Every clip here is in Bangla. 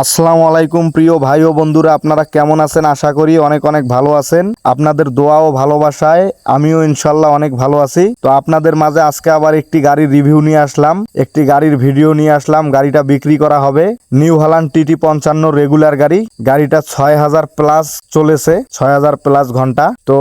আসসালামু আলাইকুম প্রিয় ভাই ও বন্ধুরা, আপনারা কেমন আছেন? আশা করি অনেক অনেক ভালো আছেন। আপনাদের দোয়া ও ভালোবাসায় আমিও ইনশাল্লাহ অনেক ভালো আছি। তো আপনাদের মাঝে আজকে আবার একটি গাড়ির রিভিউ নিয়ে আসলাম। একটি গাড়ির ভিডিও নিয়ে আসলাম। গাড়িটা বিক্রি করা হবে। নিউ হল্যান্ড টিটি পঞ্চান্ন রেগুলার গাড়ি। গাড়িটা ছয় হাজার প্লাস চলেছে, ছয় হাজার প্লাস ঘণ্টা। তো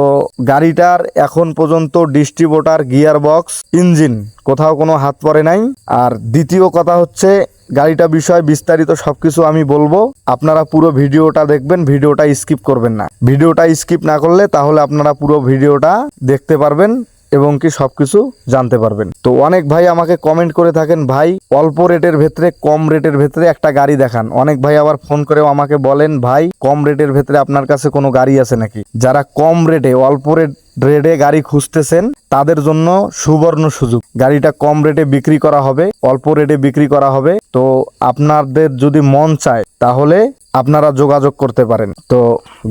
গাড়িটার এখন পর্যন্ত ডিস্ট্রিবিউটার গিয়ার বক্স ইঞ্জিন কোথাও কোনো হাত পড়ে নাই। আর দ্বিতীয় কথা হচ্ছে গাড়িটা বিষয়, বিস্তারিত সবকিছু আমি বলব। আপনারা পুরো ভিডিওটা দেখবেন, ভিডিওটা স্কিপ করবেন না। ভিডিওটা স্কিপ না করলে তাহলে আপনারা পুরো ভিডিওটা দেখতে পারবেন এবং কি সবকিছু জানতে পারবেন। তো অনেক ভাই আমাকে কমেন্ট করে থাকেন, ভাই, অল্প রেটের ভেতরে, কম রেটের ভেতরে একটা গাড়ি দেখান। অনেক ভাই আবার ফোন করেও আমাকে বলেন, ভাই, কম রেটের ভেতরে আপনার কাছে কোনো গাড়ি আছে নাকি? যারা কম রেটে অল্প রেট রেটে গাড়ি খুঁজতেছেন, তাদের জন্য সুবর্ণ সুযোগ। গাড়িটা কম রেটে বিক্রি করা হবে, অল্প রেটে বিক্রি করা হবে। তো আপনাদের যদি মন চায়, তাহলে আপনারা যোগাযোগ করতে পারেন। তো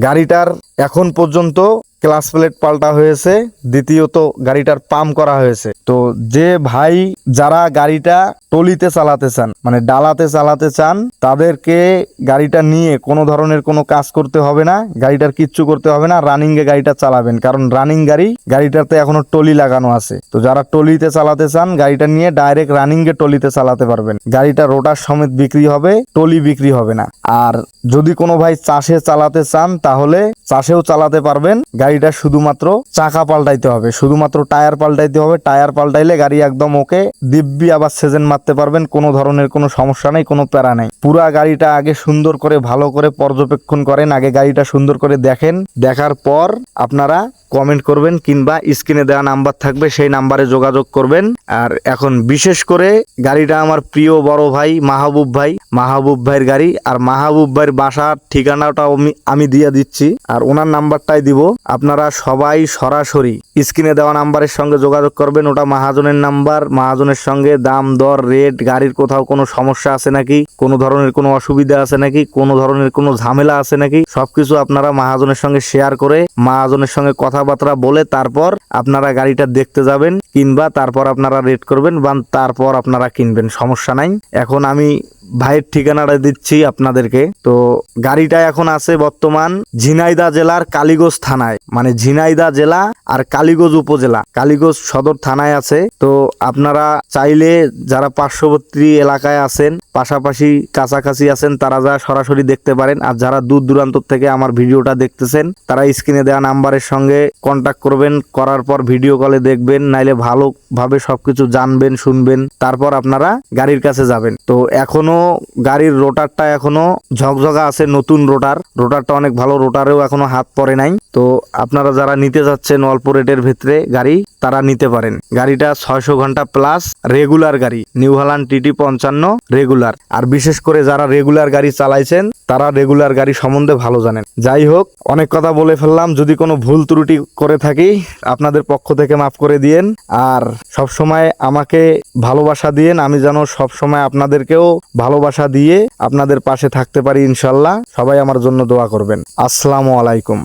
গাড়িটার এখন পর্যন্ত ক্লাস প্লেট পাল্টা হয়েছে, দ্বিতীয়ত গাড়িটার পাম্প করা হয়েছে। তো যে ভাই যারা গাড়িটা টলিতে চালাতে চান মানে ডালাতে চালাতে চান, তাদেরকে গাড়িটা নিয়ে কোনো ধরনের কোনো কাজ করতে হবে না, গাড়িটার কিচ্ছু করতে হবে না রানিং এ গাড়িটা চালাবেন। কারণ রানিং গাড়ি, গাড়িটাতে এখনও টলি লাগানো আছে। তো যারা টলিতে চালাতে চান, গাড়িটা নিয়ে ডাইরেক্ট রানিং এ টলিতে চালাতে পারবেন। গাড়িটা রোটার সমেত বিক্রি হবে, টলি বিক্রি হবে না। আর যদি কোনো ভাই চাষে চালাতে চান, তাহলে চাষেও চালাতে পারবেন। গাড়িটা শুধুমাত্র চাকা পাল্টাইতে হবে। শুধুমাত্র টায়ার পাল্টাইতে হবে, টায়ার পাল্টাইলে গাড়ি একদম ওকে। দিব্যি আবার সেজেন মারতে পারবেন, কোনো ধরনের কোনো সমস্যা নেই, কোনো প্যারা নেই। পুরা গাড়িটা আগে সুন্দর করে, ভালো করে পর্যবেক্ষণ করেন, আগে গাড়িটা সুন্দর করে দেখেন। দেখার পর আপনারা কমেন্ট করবেন কিংবা স্ক্রিনে দেওয়া নাম্বার থাকবে, সেই নাম্বারে যোগাযোগ করবেন। আর এখন বিশেষ করে গাড়িটা আমার প্রিয় বড় ভাই, মাহবুব ভাই। মাহবুব ভাইয়ের গাড়ি, আর মাহবুব ভাইয়ের বাসার ঠিকানাটাও আমি দিয়ে দিচ্ছি। আর ওনার নাম্বারটাই দিব। আপনারা সবাই সরাসরি স্ক্রিনে দেওয়া নাম্বারের সঙ্গে যোগাযোগ করবেন, ওটা মাহাজনের নাম্বার, মাহাজনের সঙ্গে দাম, দর রেট গাড়ির কোথাও কোনো সমস্যা আছে নাকি? কোনো ধরনের কোনো অসুবিধা আছে নাকি? কোনো ধরনের কোনো ঝামেলা আছে নাকি? সবকিছু আপনারা মাহাজনের সঙ্গে শেয়ার করে, মাহাজনের সঙ্গে কথাবার্তা বলে তারপর আপনারা গাড়িটা দেখতে যাবেন কিংবা তারপর আপনারা রেট করবেন বা তারপর আপনারা কিনবেন। সমস্যা নাই। এখন আমি ভাইয়ের ঠিকানাটা দিচ্ছি আপনাদেরকে। তো গাড়িটা এখন আছে বর্তমান ঝিনাইদা জেলার কালীগঞ্জ থানায়। মানে ঝিনাইদা জেলা আর কালীগঞ্জ উপজেলা। কালীগঞ্জ সদর থানায় আছে। তো আপনারা চাইলে যারা পার্শ্ববর্তী এলাকায় আছেন পাশাপাশি কাছাকাছি আছেন, তারা যা সরাসরি দেখতে পারেন। আর যারা দূর দূরান্ত থেকে আমার ভিডিওটা দেখতেছেন, তারা স্ক্রিনে দেওয়া নাম্বারের সঙ্গে কন্ট্যাক্ট করবেন। করার পর ভিডিও কলে দেখবেন, নাইলে ভালোভাবে সবকিছু জানবেন, শুনবেন। তারপর আপনারা গাড়ির কাছে যাবেন। তো এখনও গাড়ির রোটারটা এখনও ঝকঝকা আছে, নতুন রোটার রোটারটা অনেক ভালো রোটারেও এখনও হাত পড়ে নাই। তো আপনারা যারা নিতে যাচ্ছেন অল্প রেটের ভেতরে গাড়ি, তারা নিতে পারেন। গাড়িটা ছয়শো ঘণ্টা প্লাস রেগুলার গাড়ি নিউ হল্যান্ড টিটি পঞ্চান্ন রেগুলার আর বিশেষ করে যারা রেগুলার গাড়ি চালাইছেন, তারা রেগুলার গাড়ি সম্বন্ধে ভালো জানেন। যাই হোক, অনেক কথা বলে ফেললাম। যদি কোনো ভুল ত্রুটি করে থাকি, আপনাদের পক্ষ থেকে মাফ করে দিয়েন। আর সব সময় আমাকে ভালোবাসা দিয়েন। আমি যেন সব সময় আপনাদেরকেও ভালোবাসা দিয়ে আপনাদের পাশে থাকতে পারি ইনশাল্লাহ। সবাই আমার জন্য দোয়া করবেন। আসসালামু আলাইকুম।